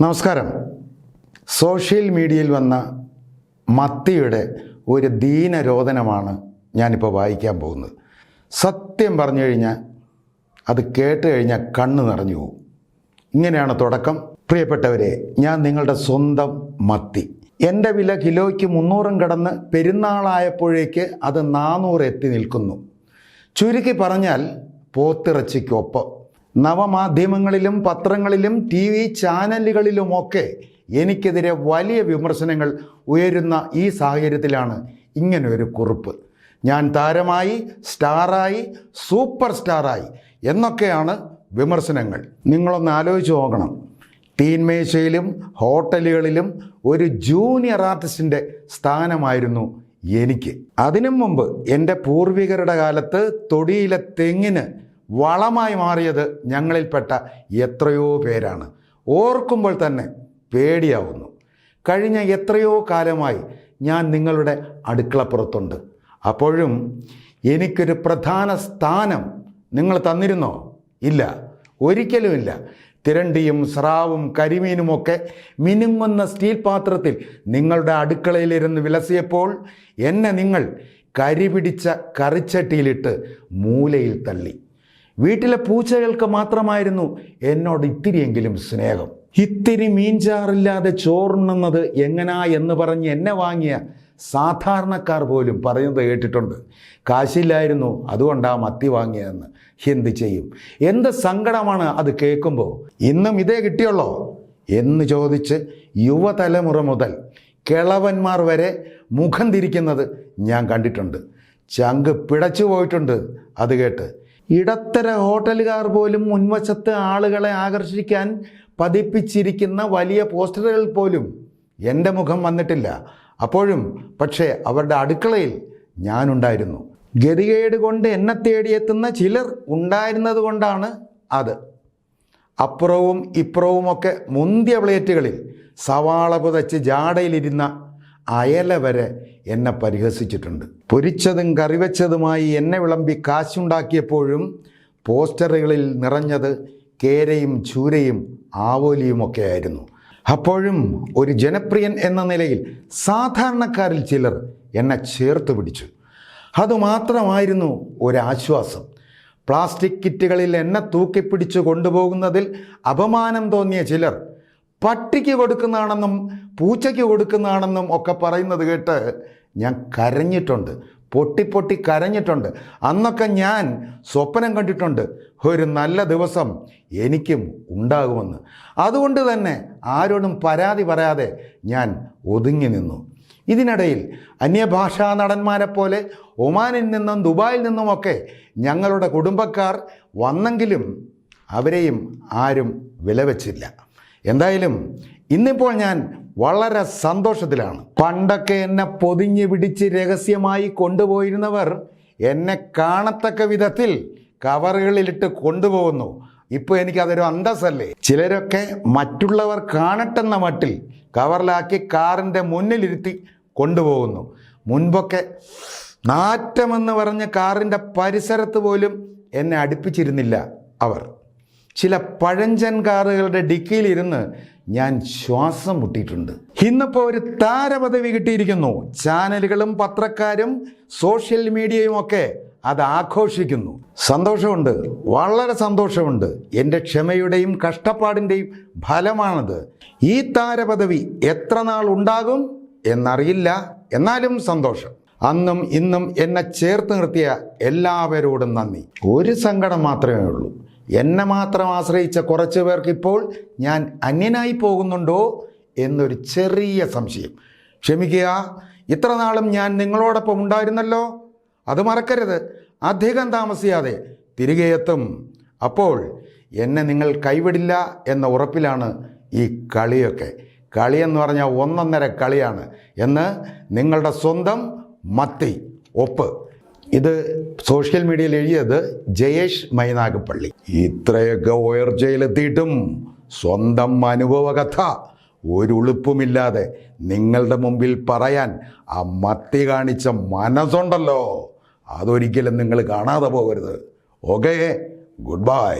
നമസ്കാരം. സോഷ്യൽ മീഡിയയിൽ വന്ന മത്തിയുടെ ഒരു ദീനരോധനമാണ് ഞാനിപ്പോൾ വായിക്കാൻ പോകുന്നത്. സത്യം പറഞ്ഞു കഴിഞ്ഞാൽ അത് കേട്ട് കഴിഞ്ഞാൽ കണ്ണ് നിറഞ്ഞു പോകും. ഇങ്ങനെയാണ് തുടക്കം. പ്രിയപ്പെട്ടവരെ ഞാൻ നിങ്ങളുടെ സ്വന്തം മത്തി. എന്റെ വില കിലോയ്ക്ക് മുന്നൂറും കടന്ന് പെരുന്നാളായപ്പോഴേക്ക് അത് നാനൂറ് എത്തി നിൽക്കുന്നു. ചുരുക്കി പറഞ്ഞാൽ പോത്തിറച്ചിക്കൊപ്പം. നവമാധ്യമങ്ങളിലും പത്രങ്ങളിലും ടി വി ചാനലുകളിലുമൊക്കെ എനിക്കെതിരെ വലിയ വിമർശനങ്ങൾ ഉയരുന്ന ഈ സാഹചര്യത്തിലാണ് ഇങ്ങനൊരു കുറിപ്പ്. ഞാൻ താരമായി സ്റ്റാറായി സൂപ്പർ സ്റ്റാറായി എന്നൊക്കെയാണ് വിമർശനങ്ങൾ. നിങ്ങളൊന്ന് ആലോചിച്ച് നോക്കണം. തീന്മേശയിലും ഹോട്ടലുകളിലും ഒരു ജൂനിയർ ആർട്ടിസ്റ്റിന്റെ സ്ഥാനമായിരുന്നു എനിക്ക്. അതിനു മുമ്പ് എന്റെ പൂർവികരുടെ കാലത്ത് തൊടിയിലെ തെങ്ങിന് വളമായി മാറിയത് ഞങ്ങളിൽപ്പെട്ട എത്രയോ പേരാണ്. ഓർക്കുമ്പോൾ തന്നെ പേടിയാവുന്നു. കഴിഞ്ഞ എത്രയോ കാലമായി ഞാൻ നിങ്ങളുടെ അടുക്കളപ്പുറത്തുണ്ട്. അപ്പോഴും എനിക്കൊരു പ്രധാന സ്ഥാനം നിങ്ങൾ തന്നിരുന്നോ? ഇല്ല. ഒരിക്കലുമില്ല. തിരണ്ടിയും സ്രാവും കരിമീനുമൊക്കെ മിനുങ്ങുന്ന സ്റ്റീൽ പാത്രത്തിൽ നിങ്ങളുടെ അടുക്കളയിലിരുന്ന് വിലസിയപ്പോൾ എന്നെ നിങ്ങൾ കരിപിടിച്ച കറിച്ചട്ടിയിലിട്ട് മൂലയിൽ തള്ളി. വീട്ടിലെ പൂച്ചകൾക്ക് മാത്രമായിരുന്നു എന്നോട് ഇത്തിരിയെങ്കിലും സ്നേഹം. ഇത്തിരി മീൻചാറില്ലാതെ ചോറുണ്ണുന്നത് എങ്ങനാ എന്ന് പറഞ്ഞ് എന്നെ വാങ്ങിയ സാധാരണക്കാർ പോലും പറയുന്നത് കേട്ടിട്ടുണ്ട്. കാശില്ലായിരുന്നു അതുകൊണ്ടാ മത്തി വാങ്ങിയതെന്ന്. എന്ത് ചെയ്യും? എന്ത് സങ്കടമാണ് അത് കേൾക്കുമ്പോൾ? ഇന്നും ഇതേ കിട്ടിയുള്ളോ? എന്ന് ചോദിച്ച് യുവതലമുറ മുതൽ കിളവന്മാർ വരെ മുഖം തിരിക്കുന്നത് ഞാൻ കണ്ടിട്ടുണ്ട്. ചങ്ക് പിടച്ചു പോയിട്ടുണ്ട് അത് കേട്ട്. ഇടത്തര ഹോട്ടലുകാർ പോലും മുൻവശത്ത് ആളുകളെ ആകർഷിക്കാൻ പതിപ്പിച്ചിരിക്കുന്ന വലിയ പോസ്റ്ററുകൾ പോലും എന്റെ മുഖം വന്നിട്ടില്ല. അപ്പോഴും പക്ഷേ അവരുടെ അടുക്കളയിൽ ഞാനുണ്ടായിരുന്നു. ഗതികേട് കൊണ്ട് എന്നെ തേടിയെത്തുന്ന ചിലർ ഉണ്ടായിരുന്നത് കൊണ്ടാണ് അത്. അപ്പുറവും ഇപ്പുറവുമൊക്കെ മുന്തിയ പ്ലേറ്റുകളിൽ സവാള പുതച്ച് ജാടയിലിരുന്ന അയല വരെ എന്നെ പരിഹസിച്ചിട്ടുണ്ട്. പൊരിച്ചതും കറിവെച്ചതുമായി എന്നെ വിളമ്പി കാശുണ്ടാക്കിയപ്പോഴും പോസ്റ്ററുകളിൽ നിറഞ്ഞത് കേരയും ചൂരയും ആവോലിയുമൊക്കെ ആയിരുന്നു അപ്പോഴും ഒരു ജനപ്രിയൻ എന്ന നിലയിൽ സാധാരണക്കാരിൽ ചിലർ എന്നെ ചേർത്ത് പിടിച്ചു. അതുമാത്രമായിരുന്നു ഒരാശ്വാസം. പ്ലാസ്റ്റിക് കിറ്റുകളിൽ എന്നെ തൂക്കിപ്പിടിച്ച് കൊണ്ടുപോകുന്നതിൽ അപമാനം തോന്നിയ ചിലർ പട്ടിക്ക് കൊടുക്കുന്നതാണെന്നും പൂച്ചയ്ക്ക് കൊടുക്കുന്നതാണെന്നും ഒക്കെ പറയുന്നത് കേട്ട് ഞാൻ കരഞ്ഞിട്ടുണ്ട്. പൊട്ടി പൊട്ടി കരഞ്ഞിട്ടുണ്ട്. അന്നൊക്കെ ഞാൻ സ്വപ്നം കണ്ടിട്ടുണ്ട്. ഒരു നല്ല ദിവസം എനിക്കും ഉണ്ടാകുമെന്ന്. അതുകൊണ്ട് തന്നെ ആരോടും പരാതി പറയാതെ ഞാൻ ഒതുങ്ങി നിന്നു. ഇതിനിടയിൽ അന്യഭാഷാ നടന്മാരെ പോലെ ഒമാനിൽ നിന്നും ദുബായിൽ നിന്നുമൊക്കെ ഞങ്ങളുടെ കുടുംബക്കാർ വന്നെങ്കിലും അവരെയും ആരും വിലവെച്ചില്ല. എന്തായാലും ഇന്നിപ്പോൾ ഞാൻ വളരെ സന്തോഷത്തിലാണ്. പണ്ടൊക്കെ എന്നെ പൊതിഞ്ഞ് പിടിച്ച് രഹസ്യമായി കൊണ്ടുപോയിരുന്നവർ എന്നെ കാണത്തക്ക വിധത്തിൽ കവറുകളിലിട്ട് കൊണ്ടുപോകുന്നു. ഇപ്പോൾ എനിക്കതൊരു അന്തസ്സല്ലേ? ചിലരൊക്കെ മറ്റുള്ളവർ കാണട്ടെന്ന മട്ടിൽ കവറിലാക്കി കാറിന്റെ മുന്നിലിരുത്തി കൊണ്ടുപോകുന്നു. മുൻപൊക്കെ നാറ്റമെന്ന് പറഞ്ഞ് കാറിന്റെ പരിസരത്ത് പോലും എന്നെ അടുപ്പിച്ചിരുന്നില്ല അവർ. ചില പഴഞ്ചൻ കാറുകളുടെ ഡിക്കിയിലിരുന്ന് ഞാൻ ശ്വാസം മുട്ടിയിട്ടുണ്ട്. ഇന്നിപ്പോൾ ഒരു താരപദവി കിട്ടിയിരിക്കുന്നു. ചാനലുകളും പത്രക്കാരും സോഷ്യൽ മീഡിയയും ഒക്കെ അത് ആഘോഷിക്കുന്നു. സന്തോഷമുണ്ട്. വളരെ സന്തോഷമുണ്ട്. എന്റെ ക്ഷമയുടെയും കഷ്ടപ്പാടിന്റെയും ഫലമാണത്. ഈ താരപദവി എത്ര നാൾ ഉണ്ടാകും എന്നറിയില്ല. എന്നാലും സന്തോഷം. അന്നും ഇന്നും എന്നെ ചേർത്ത് നിർത്തിയ എല്ലാവരോടും നന്ദി. ഒരു സങ്കടം മാത്രമേ ഉള്ളൂ. എന്നെ മാത്രം ആശ്രയിച്ച കുറച്ച് പേർക്ക് ഇപ്പോൾ ഞാൻ അന്യനായി പോകുന്നുണ്ടോ എന്നൊരു ചെറിയ സംശയം. ക്ഷമിക്കുക ഇത്ര നാളും ഞാൻ നിങ്ങളോടൊപ്പം ഉണ്ടായിരുന്നല്ലോ? അത് മറക്കരുത്. അധികം താമസിയാതെ തിരികെ എത്തും. അപ്പോൾ എന്നെ നിങ്ങൾ കൈവിടില്ല എന്ന ഉറപ്പിലാണ് ഈ കളിയൊക്കെ. കളിയെന്ന് പറഞ്ഞാൽ ഒന്നൊന്നര കളിയാണ്. എന്ന് നിങ്ങളുടെ സ്വന്തം മത്തി ഒപ്പ്. ഇത് സോഷ്യൽ മീഡിയയിൽ എഴുതിയത് ജയേഷ് മൈനാഗപ്പള്ളി. ഇത്രയൊക്കെ ഉയർച്ചയിലെത്തിയിട്ടും സ്വന്തം അനുഭവകഥ ഒരു ഉളുപ്പുമില്ലാതെ നിങ്ങളുടെ മുമ്പിൽ പറയാൻ ആ മത്തി കാണിച്ച മനസ്സുണ്ടല്ലോ. അതൊരിക്കലും നിങ്ങൾ കാണാതെ പോകരുത്. Okay good bye.